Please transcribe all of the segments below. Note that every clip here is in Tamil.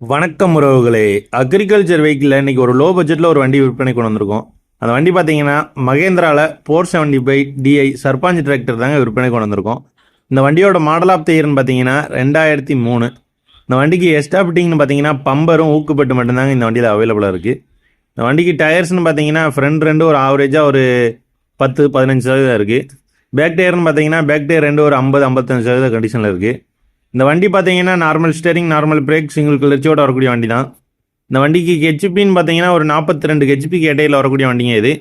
வணக்கம் உறவுகளே. அக்ரிகல்ச்சர் வெஹிக்கிளில் இன்றைக்கி ஒரு லோ பட்ஜெட்டில் ஒரு வண்டி விற்பனை கொண்டு வந்திருக்கோம். அந்த வண்டி பார்த்தீங்கன்னா மகேந்திராவில் four seventy five DI Sarpanch tractor தாங்க விற்பனை கொண்டு வந்திருக்கோம். இந்த வண்டியோட மாடல் ஆஃப் த இயர்னு பார்த்தீங்கன்னா ரெண்டாயிரத்தி மூணு. இந்த வண்டிக்கு எஸ்டாபிட்டிங்னு பார்த்தீங்கன்னா பம்பரும் ஊக்குப்பட்டு மட்டும்தாங்க இந்த வண்டியில் அவைலபிளாக இருக்குது இந்த வண்டிக்கு டயர்ஸ்னு பார்த்தீங்கன்னா ஃப்ரண்ட் ரெண்டு ஒரு ஆவரேஜாக ஒரு பத்து பதினஞ்சு சதவீதம் இருக்குது பேக் டயர்னு பார்த்தீங்கன்னா பேக் டயர் ரெண்டு ஒரு ஐம்பது ஐம்பத்தஞ்சு சதவீத கண்டிஷனில் இருக்குது இந்த வண்டி பார்த்தீங்கன்னா normal steering normal brake single கிளர்ச்சியோட வரக்கூடிய வண்டி தான் இந்த வண்டிக்கு ஹெச்பின்னு பார்த்தீங்கன்னா ஒரு நாற்பத்தி ரெண்டு ஹெச்பிக்கு இடையில் வரக்கூடிய வண்டிங்க இது.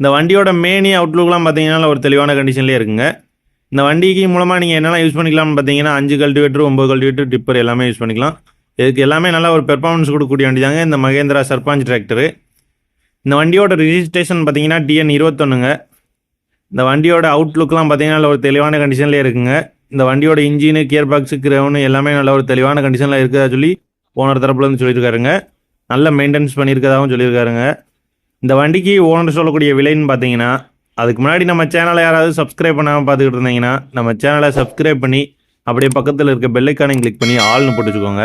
இந்த வண்டியோட மேனி அவுட்லுக்லாம் பார்த்தீங்கன்னா ஒரு தெளிவான கண்டிஷன்லேயே இருக்குங்க. இந்த வண்டிக்கு மூலமாக நீங்கள் என்னெல்லாம் யூஸ் பண்ணிக்கலாம்னு பார்த்தீங்கன்னா அஞ்சு கல்டிவேட்டர் ஒம்பது கல்டிவேட்டர் டிப்பர் எல்லாமே யூஸ் பண்ணிக்கலாம். இதுக்கு எல்லாமே நல்லா ஒரு பெர்ஃபார்மன்ஸ் கொடுக்கக்கூடிய வண்டி தாங்க இந்த மகேந்திரா சர்பாஞ்ச் டிராக்டரு இந்த வண்டியோட ரிஜிஸ்ட்ரேஷன் பார்த்தீங்கன்னா டிஎன் இருபத்தொன்னுங்க. இந்த வண்டியோட அவுட்லுக்லாம் பார்த்தீங்கன்னா ஒரு தெளிவான கண்டிஷன்லேயே இருக்குங்க. இந்த வண்டியோட இன்ஜினு கியர் பாக்ஸு கிரவுனு எல்லாமே நல்ல ஒரு தெளிவான கண்டிஷனில் இருக்கிறதா சொல்லி ஓனர் தரப்புலேருந்து சொல்லியிருக்காருங்க. நல்ல மெயின்டெனன்ஸ் பண்ணியிருக்கதாகவும் சொல்லியிருக்காருங்க. இந்த வண்டிக்கு ஓனர் சொல்லக்கூடிய விலைன்னு பார்த்தீங்கன்னா அதுக்கு முன்னாடி நம்ம சேனலை யாராவது சப்ஸ்கிரைப் பண்ணாமல் பார்த்துக்கிட்டு இருந்தீங்கன்னா நம்ம சேனலை சப்ஸ்கிரைப் பண்ணி அப்படியே பக்கத்தில் இருக்க பெல்லைக்கானையும் கிளிக் பண்ணி ஆள்னு போட்டு வச்சுக்கோங்க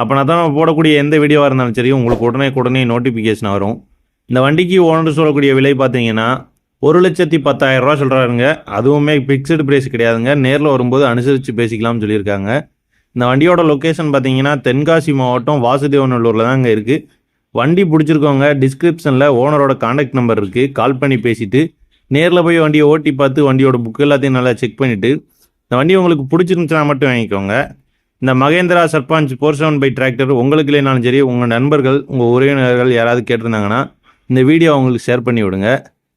அப்போனா தான் நம்ம போடக்கூடிய எந்த வீடியோவாக இருந்தாலும் சரி உங்களுக்கு உடனே உடனே நோட்டிஃபிகேஷன் வரும். இந்த வண்டிக்கு ஓனர் சொல்லக்கூடிய விலை பார்த்தீங்கன்னா ஒரு லட்சத்தி பத்தாயிரம் ரூபா சொல்கிறாருங்க அதுவுமே ஃபிக்ஸ்டு ப்ரைஸ் கிடையாதுங்க. நேரில் வரும்போது அனுசரித்து பேசிக்கலாம்னு சொல்லியிருக்காங்க. இந்த வண்டியோட லொக்கேஷன் பார்த்தீங்கன்னா தென்காசி மாவட்டம் வாசுதேவநல்லூரில் தான் இங்கே இருக்குது வண்டி பிடிச்சிருக்கவங்க டிஸ்கிரிப்ஷனில் ஓனரோட காண்டாக்ட் நம்பர் இருக்குது கால் பண்ணி பேசிவிட்டு நேரில் போய் வண்டியை ஓட்டி பார்த்து வண்டியோட புக் எல்லாத்தையும் நல்லா செக் பண்ணிவிட்டு இந்த வண்டி உங்களுக்கு பிடிச்சிருந்துச்சுன்னா மட்டும் வாங்கிக்கோங்க. இந்த Mahindra Sarpanch four seven five tractor உங்களுக்கு இல்லைனாலும் சரி உங்கள் நண்பர்கள் உங்கள் உறவினர்கள் யாராவது கேட்டிருந்தாங்கன்னா இந்த வீடியோ அவங்களுக்கு ஷேர் பண்ணி விடுங்க